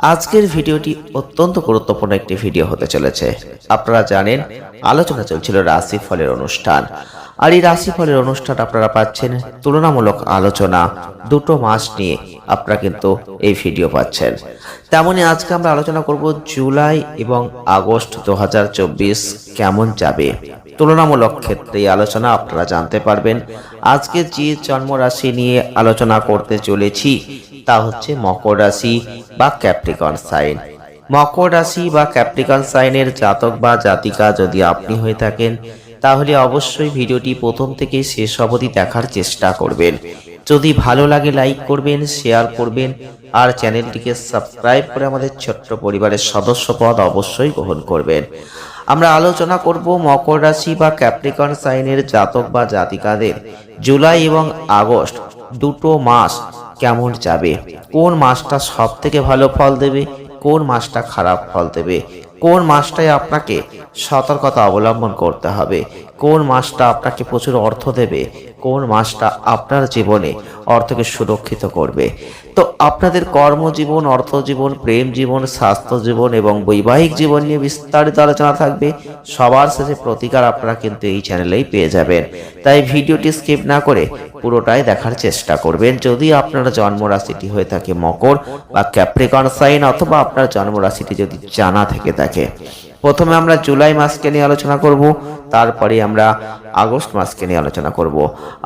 আজকের ভিডিওটি অত্যন্ত গুরুত্বপূর্ণ একটি ভিডিও হতে চলেছে। আপনারা জানেন, আলোচনা চলছিল রাশি ফলের অনুষ্ঠান। আর এই রাশি ফলের অনুষ্ঠান আপনারা পাচ্ছেন তুলনামূলক আলোচনা। দুটো মাস নিয়ে আপনারা কিন্তু এই ভিডিও পাচ্ছেন। তেমনি আজকে আমরা আলোচনা করব জুলাই এবং আগস্ট দু হাজার চব্বিশ কেমন যাবে। তুলনামূলক ক্ষেত্রে এই আলোচনা আপনারা জানতে পারবেন। আজকে যে জন্ম রাশি নিয়ে আলোচনা করতে চলেছি তা হচ্ছে মকর রাশি বা ক্যাপ্রিকন সাইন। মকর রাশি বা ক্যাপ্রিকন সাইনের জাতক বা জাতিকা যদি আপনি হয়ে থাকেন, তাহলে অবশ্যই ভিডিওটি প্রথম থেকে শেষ অবধি দেখার চেষ্টা করবেন। যদি ভালো লাগে লাইক করবেন, শেয়ার করবেন, আর চ্যানেলটিকে সাবস্ক্রাইব করে আমাদের ছোট্ট পরিবারের সদস্য পদ অবশ্যই গ্রহণ করবেন। আমরা আলোচনা করব মকর রাশি বা ক্যাপ্রিকন সাইনের জাতক বা জাতিকাদের জুলাই এবং আগস্ট দুটো মাস কেমন যাবে? কোন মাছটা সব থেকে ভালো ফল দেবে? কোন মাছটা খারাপ ফল দেবে? কোন মাসটাই আপনাকে সতর্কতা অবলম্বন করতে হবে? কোন মাসটা আপনাকে প্রচুর অর্থ দেবে? কোন মাসটা আপনার জীবনে অর্থকে সুরক্ষিত করবে? তো আপনাদের কর্মজীবন, অর্থজীবন, প্রেম জীবন, স্বাস্থ্য জীবন এবং বৈবাহিক জীবন নিয়ে বিস্তারিত আলোচনা থাকবে। সবার শেষে প্রতিকার আপনারা কিন্তু এই চ্যানেলেই পেয়ে যাবেন। তাই ভিডিওটি স্কিপ না করে পুরোটাই দেখার চেষ্টা করবেন। যদি আপনার জন্মরাশিটি হয়ে থাকে মকর বা ক্যাপ্রিকন সাইন অথবা আপনার জন্মরাশিটি যদি জানা থেকে থাকে। প্রথমে আমরা জুলাই মাসকে নিয়ে আলোচনা করব তারপরে আমরা আগস্ট মাসকে নিয়ে আলোচনা করব।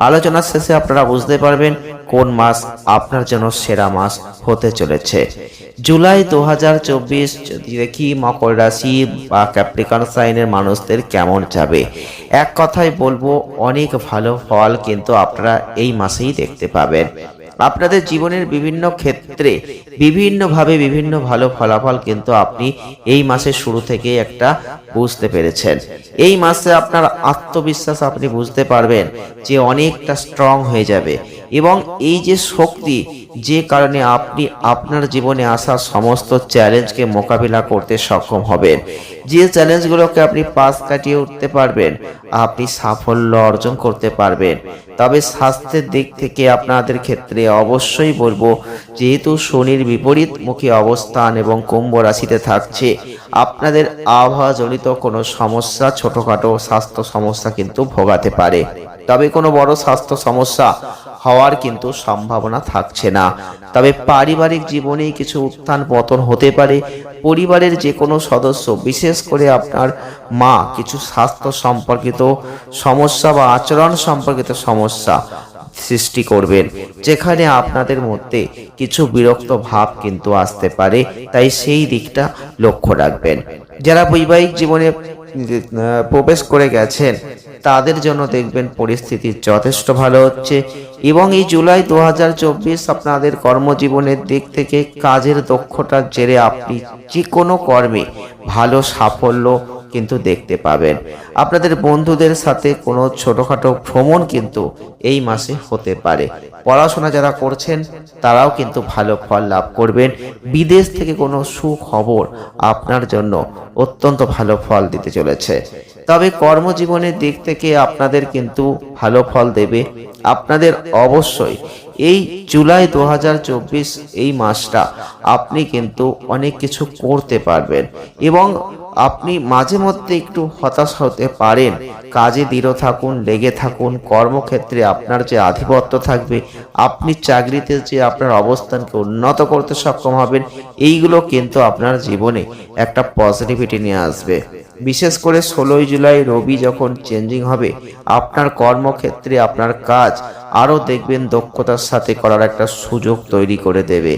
আলোচনার শেষে আপনারা বুঝতে পারবেন কোন মাস আপনার জন্য সেরা মাস হতে চলেছে। জুলাই দু হাজার চব্বিশ যদি দেখি, মকর রাশি বা ক্যাপ্রিকন সাইনের মানুষদের কেমন যাবে? এক কথায় বলব, অনেক ভালো ফল কিন্তু আপনারা এই মাসেই দেখতে পাবেন। আপনাদের জীবনের বিভিন্ন ক্ষেত্রে বিভিন্নভাবে বিভিন্ন ভালো ফলাফল কিন্তু আপনি এই মাসের শুরু থেকে একটা বুঝতে পেরেছেন। এই মাসে আপনার আত্মবিশ্বাস আপনি বুঝতে পারবেন যে অনেকটা স্ট্রং হয়ে যাবে। এবং এই যে শক্তি, যে কারণে আপনি আপনার জীবনে আসা সমস্ত চ্যালেঞ্জকে মোকাবিলা করতে সক্ষম হবেন। যে চ্যালেঞ্জগুলোকে আপনি পাশ কাটিয়ে উঠতে পারবেন, আপনি সাফল্য অর্জন করতে পারবেন। তবে স্বাস্থ্যের দিক থেকে আপনাদের ক্ষেত্রে অবশ্যই বলব, যেহেতু শনির বিপরীতমুখী অবস্থান এবং কুম্ভ রাশিতে থাকছে, আপনাদের আবহাওয়াজনিত কোনো সমস্যা, ছোটখাটো স্বাস্থ্য সমস্যা কিন্তু ভোগাতে পারে। তবে কোনো বড় স্বাস্থ্য সমস্যা হওয়ার কিন্তু সম্ভাবনা থাকছে না। তবে পারিবারিক জীবনে কিছু উত্থান পতন হতে পারে। পরিবারের যে কোনো সদস্য, বিশেষ করে আপনার মা, কিছু স্বাস্থ্য সম্পর্কিত সমস্যা বা আচরণ সম্পর্কিত সমস্যা সৃষ্টি করবেন, যেখানে আপনাদের মধ্যে কিছু বিরক্ত ভাব কিন্তু আসতে পারে। তাই সেই দিকটা লক্ষ্য রাখবেন। যারা বৈবাহিক জীবনে প্রবেশ করে গেছেন তাদের জন্য দেখবেন পরিস্থিতি যথেষ্ট ভালো হচ্ছে। এবং এই জুলাই দু হাজার চব্বিশ আপনাদের কর্মজীবনের দিক থেকে কাজের দক্ষতার জেরে আপনি যে কোনো কর্মে ভালো সাফল্য কিন্তু দেখতে পাবেন। আপনাদের বন্ধুদের সাথে কোনো ছোটখাটো ভ্রমণ কিন্তু এই মাসে হতে পারে। পড়াশোনা যারা করছেন, তারাও কিন্তু ভালো ফল লাভ করবেন। বিদেশ থেকে কোনো সুখবর আপনার জন্য অত্যন্ত ভালো ফল দিতে চলেছে। তবে কর্মজীবনের দিক থেকে আপনাদের কিন্তু ভালো ফল দেবে। আপনাদের অবশ্যই এই জুলাই দু হাজার চব্বিশ এই মাসটা আপনি কিন্তু অনেক কিছু করতে পারবেন এবং আপনি মাঝে মধ্যে একটু হতাশ হতে পারেন। কাজে দৃঢ় থাকুন, লেগে থাকুন, কর্মক্ষেত্রে আপনার যে আধিপত্য থাকবে, আপনি চাকরিতে যে আপনার অবস্থানকে উন্নত করতে সক্ষম হবেন, এইগুলো কিন্তু আপনার জীবনে একটা পজিটিভিটি নিয়ে আসবে। বিশেষ করে ষোলোই জুলাই রবি যখন চেঞ্জিং হবে, আপনার কর্মক্ষেত্রে আপনার কাজ আরও দেখবেন দক্ষতার সাথে করার একটা সুযোগ তৈরি করে দেবে।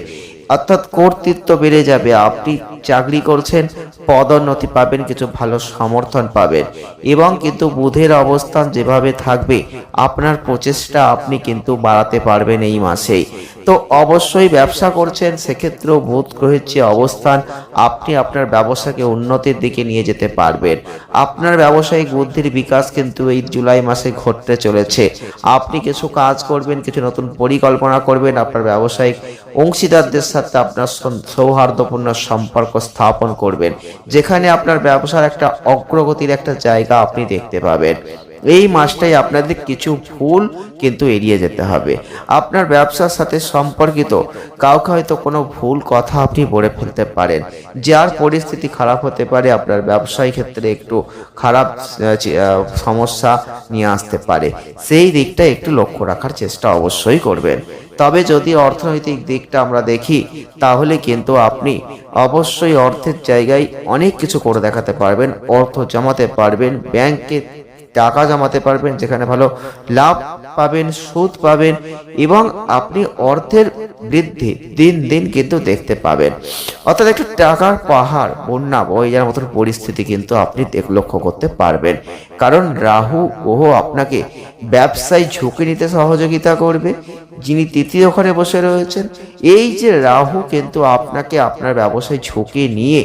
অর্থাৎ কর্তৃত্ব বেড়ে যাবে। আপনি চাকরি করছেন, পদোন্নতি পাবেন, কিছু ভালো সমর্থন পাবেন। এবং কিন্তু বুধের অবস্থান যেভাবে থাকবে, আপনার প্রচেষ্টা আপনি কিন্তু বাড়াতে পারবেন এই মাসেই তো অবশ্যই ব্যবসা করছেন, সেক্ষেত্রেও বুধ গ্রহের যে অবস্থান, আপনি আপনার ব্যবসাকে উন্নতির দিকে নিয়ে যেতে পারবেন। আপনার ব্যবসায়িক বুদ্ধির বিকাশ কিন্তু এই জুলাই মাসে ঘটতে চলেছে। আপনি কিছু কাজ করবেন, কিছু নতুন পরিকল্পনা করবেন, আপনার ব্যবসায়িক অংশীদারদের সাথে আপনার সৌহার্দ্যপূর্ণ সম্পর্ক স্থাপন করবেন, যেখানে আপনার ব্যবসার একটা অগ্রগতির একটা জায়গা আপনি দেখতে পাবেন। এই মাসটাই আপনাদের কিছু ভুল কিন্তু এড়িয়ে যেতে হবে। আপনার ব্যবসার সাথে সম্পর্কিত কাউকে হয়তো কোনো ভুল কথা আপনি বলে ফেলতে পারেন। যার পরিস্থিতি খারাপ হতে পারে, আপনার ব্যবসায়ী ক্ষেত্রে একটু খারাপ সমস্যা নিয়ে আসতে পারে। সেই দিকটা একটু লক্ষ্য রাখার চেষ্টা অবশ্যই করবেন। তবে যদি অর্থনৈতিক দিকটা আমরা দেখি, তাহলে কিন্তু আপনি অবশ্যই অর্থের জায়গায় অনেক কিছু করে দেখাতে পারবেন। অর্থ জমাতে পারবেন, ব্যাংকে টাকা জমাতে পারবেন, যেখানে ভালো লাভ পাবেন, সুদ পাবেন এবং আপনি অর্থের বৃদ্ধি দিন দিন কিন্তু দেখতে পাবেন। অর্থাৎ একটা টাকার পাহাড়, বন্যা বয়ে যাওয়ার মতন পরিস্থিতি কিন্তু আপনি লক্ষ্য করতে পারবেন। কারণ রাহু, গ্রহ আপনাকে ব্যবসায় ঝুঁকি নিতে সহযোগিতা করবে যিনি তৃতীয় ঘরে বসে রয়েছেন, এই যে রাহু কিন্তু আপনাকে আপনার ব্যবসায় ঝুঁকি নিয়ে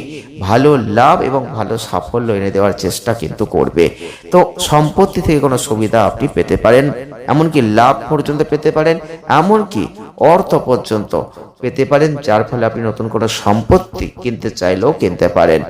ভালো লাভ এবং ভালো সাফল্য এনে দেওয়ার চেষ্টা কিন্তু করবে। তো সম্পত্তি থেকে কোনো সুবিধা আপনি পেতে পারেন, এমনকি লাভ পর্যন্ত পেতে পারেন, এমনকি অর্থ পর্যন্ত পেতে পারেন, যার ফলে আপনি নতুন কোনো সম্পত্তি কিনতে চাইলেও কিনতে পারেন।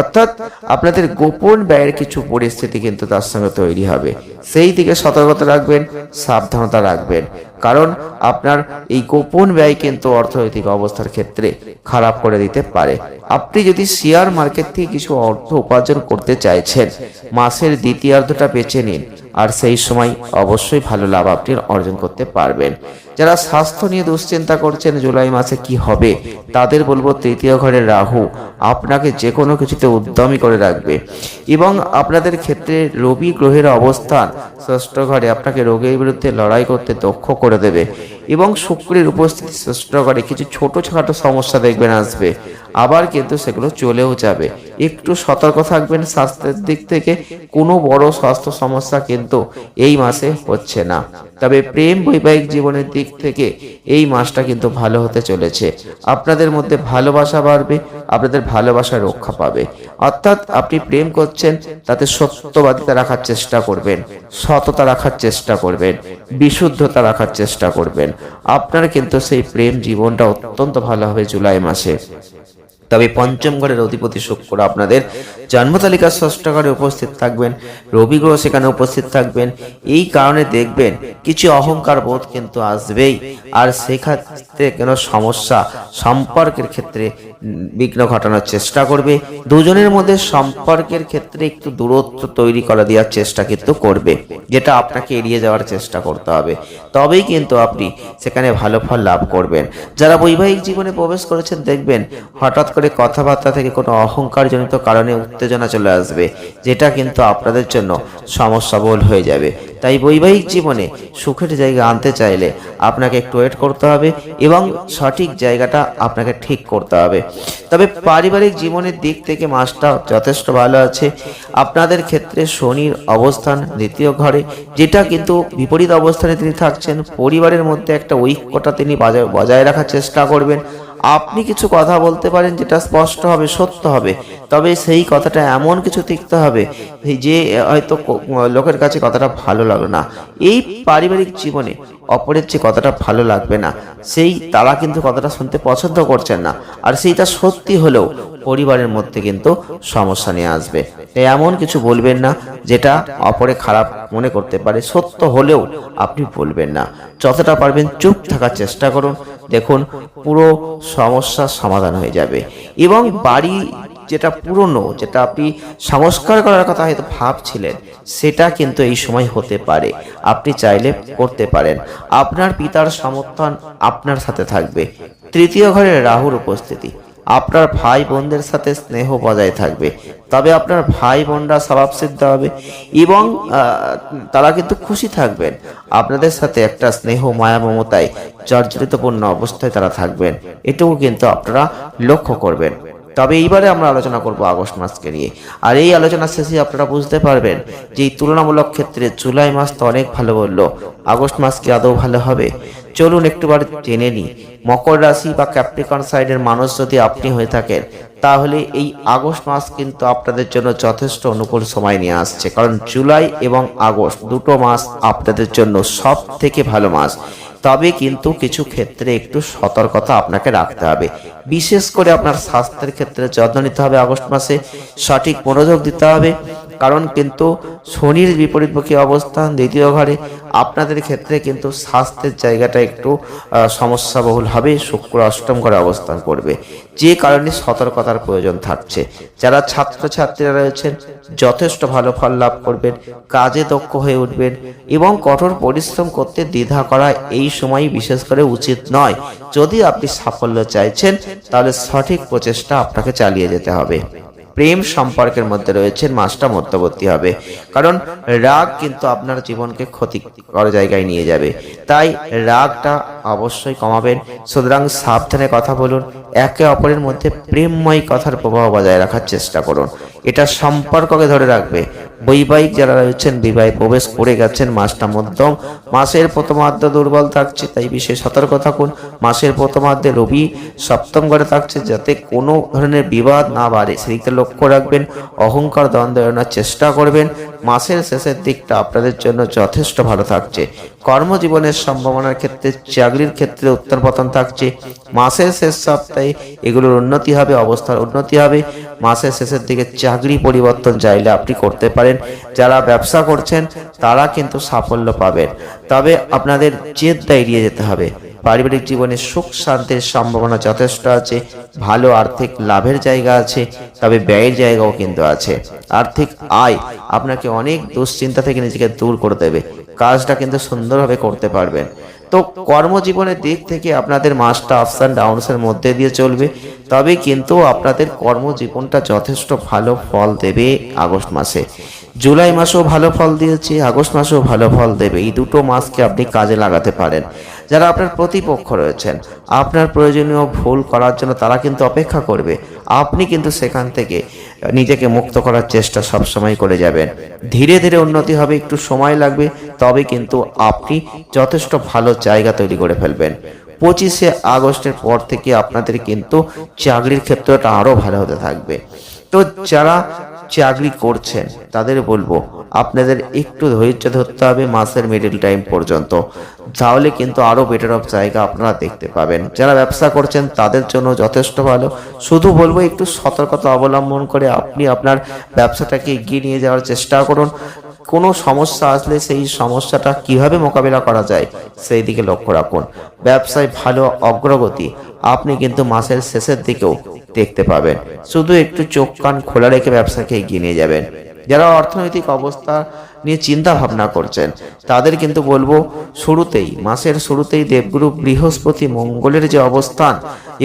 অর্থাৎ আপনাদের গোপন ব্যয়ের কিছু পরিস্থিতি কিন্তু তার সঙ্গে তৈরি হবে। সেই দিকে সতর্কতা রাখবেন, সাবধানতা রাখবেন। কারণ আপনার এই গোপন ব্যয় কিন্তু অর্থনৈতিক অবস্থার ক্ষেত্রে খারাপ করে দিতে পারে। আপনি যদি শেয়ার মার্কেট থেকে কিছু অর্থ উপার্জন করতে চাইছেন, মাসের দ্বিতীয়ার্ধটা বেছে নিন, আর সেই সময় অবশ্যই ভালো লাভ আপনি অর্জন করতে পারবেন। যারা স্বাস্থ্য নিয়ে দুশ্চিন্তা করছেন জুলাই মাসে কি হবে, তাদের বলব তৃতীয় ঘরের রাহু, আপনাকে যে কোনো কিছুতে উদ্যমী করে রাখবে। এবং আপনাদের ক্ষেত্রে রবি গ্রহের অবস্থান, ষষ্ঠ ঘরে আপনাকে রোগের বিরুদ্ধে লড়াই করতে দক্ষ করে দেবে। এবং শুক্রের উপস্থিতি ষষ্ঠ ঘরে কিছু ছোটোখাটো সমস্যা দেখবেন আসবে। আবার কিন্তু সেগুলো চলেও যাবে। একটু সতর্ক থাকবেন স্বাস্থ্যের দিক থেকে, কোনো বড় স্বাস্থ্য সমস্যা কিন্তু এই মাসে হচ্ছে না। তবে প্রেম বৈবাহিক জীবনের দিক থেকে এই মাসটা কিন্তু ভালো হতে চলেছে। আপনাদের মধ্যে ভালোবাসা বাড়বে, আপনাদের ভালোবাসা রক্ষা পাবে। অর্থাৎ আপনি প্রেম করছেন, তাতে সত্যবাদিতা রাখার চেষ্টা করবেন, সততা রাখার চেষ্টা করবেন, বিশুদ্ধতা রাখার চেষ্টা করবেন। আপনার কিন্তু সেই প্রেম জীবনটা অত্যন্ত ভালো হবে জুলাই মাসে। তবে পঞ্চম ঘরের অধিপতি শুক্র আপনাদের জন্মতালিকার ষষ্ঠ ঘরে উপস্থিত থাকবেন, রবি গ্রহ সেখানে উপস্থিত থাকবেন। এই কারণে দেখবেন কিছু অহংকার বোধ কিন্তু আসবেই। আর সেক্ষেত্রে কোনো সমস্যা সম্পর্কের ক্ষেত্রে বিঘ্ন ঘটানোর চেষ্টা করবে। দুজনের মধ্যে সম্পর্কের ক্ষেত্রে একটু দূরত্ব তৈরি করা দেওয়ার চেষ্টা কিন্তু করবে, যেটা আপনাকে এড়িয়ে যাওয়ার চেষ্টা করতে হবে। তবেই কিন্তু আপনি সেখানে ভালো ফল লাভ করবেন। যারা বৈবাহিক জীবনে প্রবেশ করেছেন, দেখবেন হঠাৎ করে কথাবার্তা থেকে কোনো অহংকারজনিত কারণে উত্তেজনা চলে আসবে, যেটা কিন্তু আপনাদের জন্য সমস্যা বল হয়ে যাবে। তাই বৈবাহিক জীবনে সুখের জায়গা আনতে চাইলে আপনাকে একটু ওয়েট করতে হবে এবং সঠিক জায়গাটা আপনাকে ঠিক করতে হবে। তবে পারিবারিক জীবনের দিক থেকে মাসটা যথেষ্ট ভালো আছে। আপনাদের ক্ষেত্রে শনির অবস্থান দ্বিতীয় ঘরে, যেটা কিন্তু বিপরীত অবস্থানে তিনি থাকছেন। পরিবারের মধ্যে একটা ঐক্যতা তিনি বজায় রাখার চেষ্টা করবেন। আপনি কিছু কথা বলতে পারেন যেটা স্পষ্ট হবে, সত্য হবে। তবে সেই কথাটা এমন কিছু তিকতে হবে যে, হয়তো লোকের কাছে কথাটা ভালো লাগল না। এই পারিবারিক জীবনে অপরের যে কথাটা ভালো লাগবে না। সেই তারা কিন্তু কথাটা শুনতে পছন্দ করছেন না। আর সেইটা সত্যি হলেও পরিবারের মধ্যে কিন্তু সমস্যা নিয়ে আসবে। তাই এমন কিছু বলবেন না যেটা অপরে খারাপ মনে করতে পারে। সত্য হলেও আপনি বলবেন না। যতটা পারবেন চুপ থাকার চেষ্টা করুন। দেখুন, পুরো সমস্যার সমাধান হয়ে যাবে। এবং বাড়ি যেটা পুরনো, যেটা আপনি সংস্কার করার কথা হয়তো ভাবছিলেন, সেটা কিন্তু এই সময় হতে পারে। আপনি চাইলে করতে পারেন। আপনার পিতার সমর্থন আপনার সাথে থাকবে। তৃতীয় ঘরে রাহুর উপস্থিতি। আপনার ভাই বোনদের সাথে স্নেহ বজায় থাকবে। তবে আপনার ভাই বোনরা স্বভাবসিদ্ধ হবে এবং তারা কিন্তু খুশি থাকবেন। আপনাদের সাথে একটা স্নেহ মায়া মমতায় জর্জরিতপূর্ণ অবস্থায় তারা থাকবেন। এটুকু কিন্তু আপনারা লক্ষ্য করবেন। তবে এইবারে আমরা আলোচনা করব আগস্ট মাসকে নিয়ে। আর এই আলোচনা শেষে আপনারা বুঝতে পারবেন যে এই তুলনামূলক ক্ষেত্রে জুলাই মাস তো অনেক ভালো বলল। আগস্ট মাস কি আদৌ ভালো হবে? চলুন একটুবার জেনে নিই। মকর রাশি বা ক্যাপ্রিকন সাইডের মানুষ যদি আপনি হয়ে থাকেন, তাহলে এই আগস্ট মাস কিন্তু আপনাদের জন্য যথেষ্ট অনুকূল সময় নিয়ে আসছে। কারণ জুলাই এবং আগস্ট দুটো মাস আপনাদের জন্য সব থেকে ভালো মাস। তবে কিন্তু কিছু ক্ষেত্রে একটু সতর্কতা আপনাকে রাখতে হবে। বিশেষ করে আপনার স্বাস্থ্যের ক্ষেত্রে যত্ন নিতে হবে আগস্ট মাসে। সঠিক মনোযোগ দিতে হবে। কারণ কিন্তু শনির বিপরীতমুখী অবস্থান, দ্বিতীয় ঘরে আপনাদের ক্ষেত্রে কিন্তু স্বাস্থ্যের জায়গাটা একটু সমস্যাবহুল হবে। শুক্র অষ্টম ঘরে অবস্থান করবে। যে কারণে সতর্কতার প্রয়োজন থাকছে। যারা ছাত্রছাত্রীরা রয়েছেন, যথেষ্ট ভালো ফল লাভ করবেন, কাজে দক্ষ হয়ে উঠবেন এবং কঠোর পরিশ্রম করতে দ্বিধা করা এই সময় বিশেষ করে উচিত নয়। যদি আপনি সাফল্য চাইছেন, তাহলে সঠিক প্রচেষ্টা আপনাকে চালিয়ে যেতে হবে। প্রেম সম্পর্কের মধ্যে রয়েছেন মাসটা মধ্যবর্তী হবে। কারণ রাগ কিন্তু আপনার জীবনকে ক্ষতিকর জায়গায় নিয়ে যাবে। তাই রাগটা অবশ্যই কমাবেন। সুতরাং সাবধানে কথা বলুন, একে অপরের মধ্যে প্রেমময় কথার প্রভাব বজায় রাখার চেষ্টা করুন। এটা সম্পর্ককে ধরে রাখবে। বৈবাহিক যারা রয়েছেন, বিবাহে প্রবেশ করে গেছেন, মাসটা মধ্যম। মাসের প্রথমার্ধ দুর্বল থাকছে, তাই বিশেষ সতর্ক থাকুন। মাসের প্রথমার্ধে রবি সপ্তম ঘরে থাকছে, যাতে কোনো ধরনের বিবাদ না বাড়ে। সেদিকটা লক্ষ্য রাখবেন, অহংকার দ্বন্দ্ব এড়ানোর চেষ্টা করবেন। মাসের শেষের দিকটা আপনাদের জন্য যথেষ্ট ভালো থাকছে। কর্মজীবনের সম্ভাবনার ক্ষেত্রে, চাকরির ক্ষেত্রে পতন থাকছে। মাসের শেষ সপ্তাহে এগুলোর উন্নতি হবে, অবস্থার উন্নতি হবে। মাসের শেষের দিকে চাকরি পরিবর্তন চাইলে আপনি করতে পারেন। যারা ব্যবসা করছেন, তারা কিন্তু সাফল্য পাবেন। তবে আপনাদের জেদটা এড়িয়ে যেতে হবে। পারিবারিক জীবনে সুখ শান্তির সম্ভাবনা যথেষ্ট আছে, ভালো আর্থিক লাভের জায়গা আছে, তবে ব্যয়ের জায়গাও কিন্তু আছে। আর্থিক আয় আপনাকে অনেক দুশ্চিন্তা থেকে নিজেকে দূর করে দেবে। কাজটা কিন্তু সুন্দরভাবে করতে পারবেন তো কর্মজীবনের দিক থেকে আপনাদের মাসটা আপস অ্যান্ড ডাউনসের মধ্যে দিয়ে চলবে। তবে কিন্তু আপনাদের কর্মজীবনটা যথেষ্ট ভালো ফল দেবে আগস্ট মাসে। জুলাই মাসেও ভালো ফল দিয়েছে, আগস্ট মাসেও ভালো ফল দেবে। এই দুটো মাসকে আপনি কাজে লাগাতে পারেন। যারা আপনার প্রতিপক্ষ রয়েছেন, আপনার প্রয়োজনীয় ভুল করার জন্য তারা কিন্তু অপেক্ষা করবে। আপনি কিন্তু সেখান থেকে নিজেকে মুক্ত করার চেষ্টা সবসময় করে যাবেন। ধীরে ধীরে উন্নতি হবে, একটু সময় লাগবে, তবে কিন্তু আপনি যথেষ্ট ভালো জায়গা তৈরি করে ফেলবেন। পঁচিশে আগস্টের পর থেকে আপনাদের কিন্তু চাকরির ক্ষেত্রটা আরও ভালো হতে থাকবে। তো যারা চাকরি করছেন। তাদের বলব, আপনাদের একটু ধৈর্য ধরতে হবে মাসের মিডিল টাইম পর্যন্ত। তাহলে কিন্তু আরও বেটার অফ জায়গা আপনারা দেখতে পাবেন। যারা ব্যবসা করছেন, তাদের জন্য যথেষ্ট ভালো। শুধু বলব, একটু সতর্কতা অবলম্বন করে আপনি আপনার ব্যবসাটাকে এগিয়ে নিয়ে যাওয়ার চেষ্টা করুন। কোনো সমস্যা আসলে সেই সমস্যাটা কীভাবে মোকাবিলা করা যায়, সেই দিকে লক্ষ্য রাখুন। ব্যবসায় ভালো অগ্রগতি, আপনি কিন্তু মাসের শেষের দিকেও দেখতে পাবেন। শুধু একটু চোখ কান খোলা রেখে ব্যবসাকে এগিয়ে নিয়ে যাবেন। যারা অর্থনৈতিক অবস্থা নিয়ে চিন্তা ভাবনা করছেন, তাদের কিন্তু বলব, শুরুতেই, মাসের শুরুতেই দেবগুরু বৃহস্পতি মঙ্গলের যে অবস্থান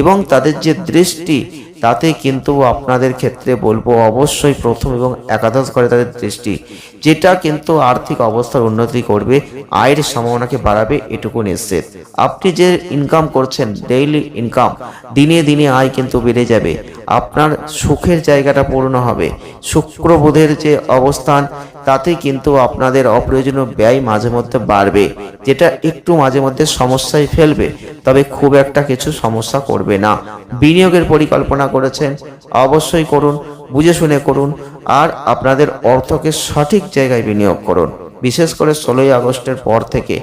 এবং তাদের যে দৃষ্টি তাতে কিন্তু আপনাদের ক্ষেত্রে বলব অবশ্যই প্রথম এবং একাদশ করে তাদের দৃষ্টি, যেটা কিন্তু আর্থিক অবস্থার উন্নতি করবে, আয়ের সম্ভাবনাকে বাড়াবে এটুকু নিশ্চিত। আপনি যে ইনকাম করছেন ডেইলি ইনকাম দিনে দিনে আয় কিন্তু বেড়ে যাবে। আপনার সুখের জায়গাটা পূর্ণ হবে। শুক্রবোধের যে অবস্থান তাতে কিন্তু আপনাদের অপ্রয়োজনীয় ব্যয় মাঝে মধ্যে বাড়বে, যেটা একটু মাঝে মধ্যে সমস্যায় ফেলবে, তবে খুব একটা কিছু সমস্যা করবে না। বিনিয়োগের পরিকল্পনা করেছেন, অবশ্যই করুন, বুঝে শুনে করুন, আর আপনাদের অর্থকে সঠিক জায়গায় বিনিয়োগ করুন। বিশেষ করে ষোলোই আগস্টের পর থেকে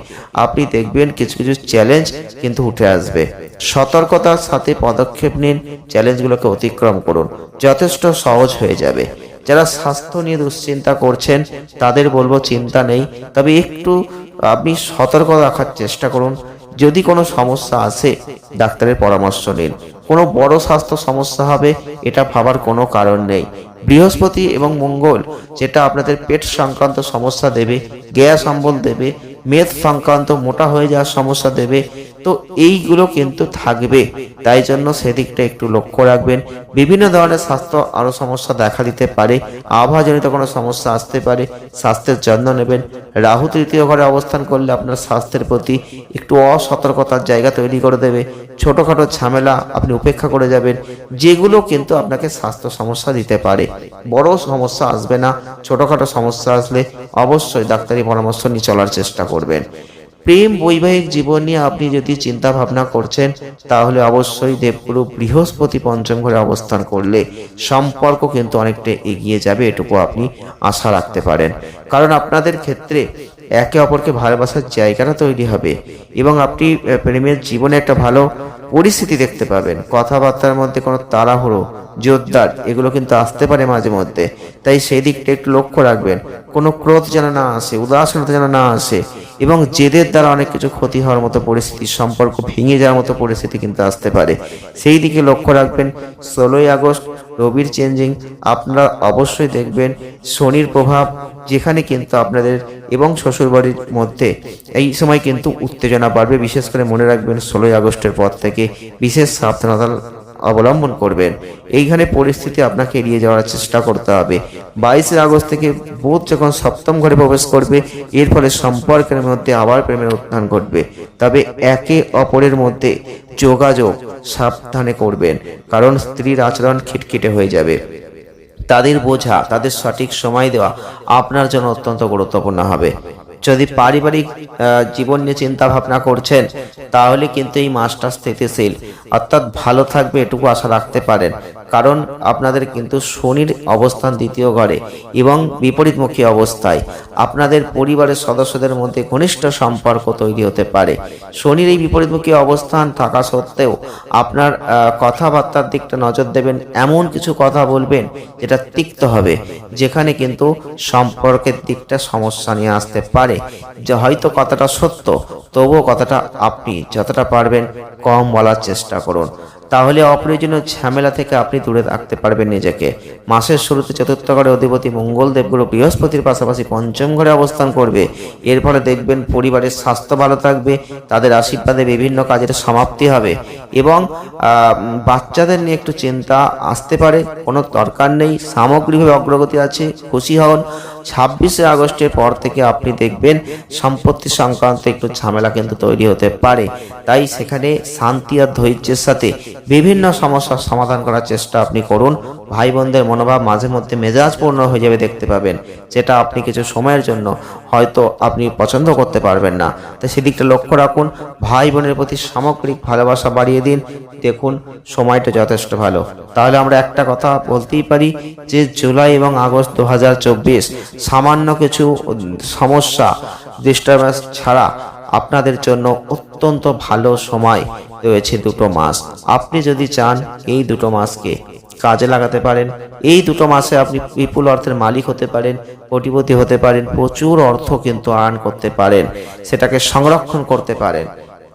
আপনি দেখবেন কিছু কিছু চ্যালেঞ্জ কিন্তু উঠে আসবে। সতর্কতার সাথে পদক্ষেপ নিন, চ্যালেঞ্জগুলোকে অতিক্রম করুন, যথেষ্ট সহজ হয়ে যাবে। যারা স্বাস্থ্য নিয়ে দুশ্চিন্তা করছেন, তাদের বলব চিন্তা নেই। তবে একটু আপনি সতর্ক রাখার চেষ্টা করুন। যদি কোনো সমস্যা আসে, ডাক্তারের পরামর্শ নিন। কোনো বড় স্বাস্থ্য সমস্যা হবে, এটা ভাবার কোনো কারণ নেই। বৃহস্পতি এবং মঙ্গল, যেটা আপনাদের পেট সংক্রান্ত সমস্যা দেবে, গ্যাস অম্বল দেবে, মেদ সংক্রান্ত মোটা হয়ে যাওয়ার সমস্যা দেবে তো এইগুলো কিন্তু থাকবে। তাই জন্য সেদিকটা একটু লক্ষ্য রাখবেন। বিভিন্ন ধরনের স্বাস্থ্য আরও সমস্যা দেখা দিতে পারে। আবহাওয়াজনিত কোনো সমস্যা আসতে পারে। স্বাস্থ্যের যত্ন নেবেন। রাহু তৃতীয় ঘরে অবস্থান করলে আপনার স্বাস্থ্যের প্রতি একটু অসতর্কতার জায়গা তৈরি করে দেবে। ছোটখাটো ঝামেলা আপনি উপেক্ষা করে যাবেন। যেগুলো কিন্তু আপনাকে স্বাস্থ্য সমস্যা দিতে পারে। বড় সমস্যা আসবে না। ছোটখাটো সমস্যা আসলে অবশ্যই ডাক্তারি পরামর্শ নিয়ে চলার চেষ্টা করবেন। প্রেম বৈবাহিক জীবন নিয়ে আপনি যদি চিন্তা ভাবনা করছেন, তাহলে অবশ্যই দেবগুরু বৃহস্পতি পঞ্চম ঘরে অবস্থান করলে সম্পর্ক কিন্তু অনেকটা এগিয়ে যাবে এটুকু আপনি আশা রাখতে পারেন। কারণ আপনাদের ক্ষেত্রে একে অপরকে ভালোবাসার জায়গাটা তৈরি হবে এবং আপনি প্রেমের জীবনে একটা ভালো পরিস্থিতি দেখতে পাবেন। কথাবার্তার মধ্যে কোনো তাড়াহুড়ো, জোরদার, এগুলো কিন্তু আসতে পারে মাঝে মধ্যে। তাই সেই দিকটা একটু লক্ষ্য রাখবেন। কোনো ক্রোধ যেন না আসে, উদাসীনতা যেন না আসে এবং জেদের দ্বারা অনেক কিছু ক্ষতি হওয়ার মতো পরিস্থিতি, সম্পর্ক ভেঙে যাওয়ার মতো পরিস্থিতি কিন্তু আসতে পারে। সেই দিকে লক্ষ্য রাখবেন। ষোলোই আগস্ট রবির চেঞ্জিং। আপনারা অবশ্যই দেখবেন শনির প্রভাব যেখানে কিন্তু আপনাদের এবং শ্বশুরবাড়ির মধ্যে এই সময় কিন্তু উত্তেজনা বাড়বে। বিশেষ করে মনে রাখবেন, ষোলোই আগস্টের পর থেকে বিশেষ সাবধানতা অবলম্বন করবেন। এইখানে পরিস্থিতি আপনাকে এড়িয়ে যাওয়ার চেষ্টা করতে হবে। বাইশে আগস্ট থেকে বুধ যখন সপ্তম ঘরে প্রবেশ করবে, এর ফলে সম্পর্কের মধ্যে আবার প্রেমের উত্থান ঘটবে। তবে একে অপরের মধ্যে যোগাযোগ সাবধানে করবেন, কারণ স্ত্রীর আচরণ খিটখিটে হয়ে যাবে। তাদের বোঝা, তাদের সঠিক সময় দেওয়া আপনার জন্য অত্যন্ত গুরুত্বপূর্ণ হবে। যদি পারিবারিক জীবন নিয়ে চিন্তা ভাবনা করছেন, তাহলে কিন্তু এই মাসটা স্থিতিশীল। অর্থাৎ ভালো থাকবে এটুকু আশা রাখতে পারেন। কারণ আপনাদের কিন্তু শনির অবস্থান দ্বিতীয় ঘরে এবং বিপরীতমুখী অবস্থায়। আপনাদের পরিবারের সদস্যদের মধ্যে ঘনিষ্ঠ সম্পর্ক তৈরি হতে পারে। শনির এই বিপরীতমুখী অবস্থান থাকা সত্ত্বেও আপনার কথাবার্তার দিকটা নজর দেবেন, এমন কিছু কথা বলবেন যেটা তিক্ত হবে, যেখানে কিন্তু সম্পর্কের দিকটা সমস্যা নিয়ে আসতে পারে। যে হয়তো কথাটা সত্য, তবুও কথাটা আপনি যতটা পারবেন কম বলার চেষ্টা করুন। তাহলে অপ্রয়োজনীয় ঝামেলা থেকে আপনি দূরে রাখতে পারবেন নিজেকে। মাসের শুরুতে চতুর্থ ঘরে অধিপতি মঙ্গল দেবগুরু বৃহস্পতির পাশাপাশি পঞ্চম ঘরে অবস্থান করবে। এর ফলে দেখবেন পরিবারের স্বাস্থ্য ভালো থাকবে, তাদের আশীর্বাদে বিভিন্ন কাজের সমাপ্তি হবে এবং বাচ্চাদের নিয়ে একটু চিন্তা আসতে পারে, কোনো দরকার নেই, সামগ্রিকভাবে অগ্রগতি আছে, খুশি হন। ছাব্বিশে আগস্টের পর থেকে আপনি দেখবেন সম্পত্তি সংক্রান্ত একটু ঝামেলা কিন্তু তৈরি হতে পারে। তাই সেখানে শান্তি আর ধৈর্যের সাথে বিভিন্ন সমস্যার সমাধান করার চেষ্টা আপনি করুন। ভাই বোনদের মনোভাব মাঝে মধ্যে মেজাজপূর্ণ হয়ে যাবে দেখতে পাবেন। যেটা আপনি কিছু সময়ের জন্য হয়তো আপনি পছন্দ করতে পারবেন না। তাই সেদিকটা লক্ষ্য রাখুন ভাই বোনের প্রতি সামগ্রিক ভালোবাসা বাড়িয়ে দিন। দেখুন, সময়টা যথেষ্ট ভালো। তাহলে আমরা একটা কথা বলতেই পারি যে, জুলাই এবং আগস্ট দু হাজার চব্বিশ সামান্য কিছু সমস্যা ডিস্টারবেন্স ছাড়া আপনাদের জন্য অত্যন্ত ভালো সময় রয়েছে দুটো মাস। আপনি যদি চান এই দুটো মাসকে কাজে লাগাতে পারেন। এই দুটো মাসে আপনি বিপুল অর্থের মালিক হতে পারেন, কোটিপতি হতে পারেন, প্রচুর অর্থ কিন্তু আর্ন করতে পারেন, সেটাকে সংরক্ষণ করতে পারেন।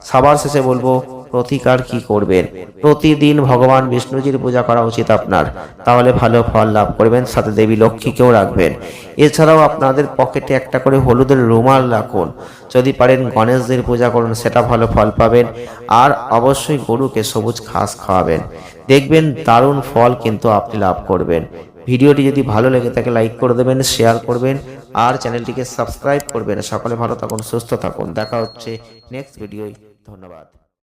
সবার শেষে বলব, প্রতিকার কি করবেন? প্রতিদিন ভগবান বিষ্ণুজির পূজা করা উচিত আপনার। তাহলে ভালো ফল লাভ করবেন, সাথে দেবী লক্ষ্মীকেও রাখবেন। এছাড়াও আপনাদের পকেটে একটা করে হলুদের রুমাল রাখুন। যদি পারেন গণেশদের পূজা করুন, সেটা ভালো ফল পাবেন। আর অবশ্যই গরুকে সবুজ ঘাস খাওয়াবেন। দেখবেন দারুণ ফল কিন্তু আপনি লাভ করবেন। ভিডিওটি যদি ভালো লেগে থাকে লাইক করে দেবেন শেয়ার করবেন, আর চ্যানেলটিকে সাবস্ক্রাইব করবেন। সকলে ভালো থাকুন, সুস্থ থাকুন। দেখা হচ্ছে নেক্সট ভিডিওয় ধন্যবাদ।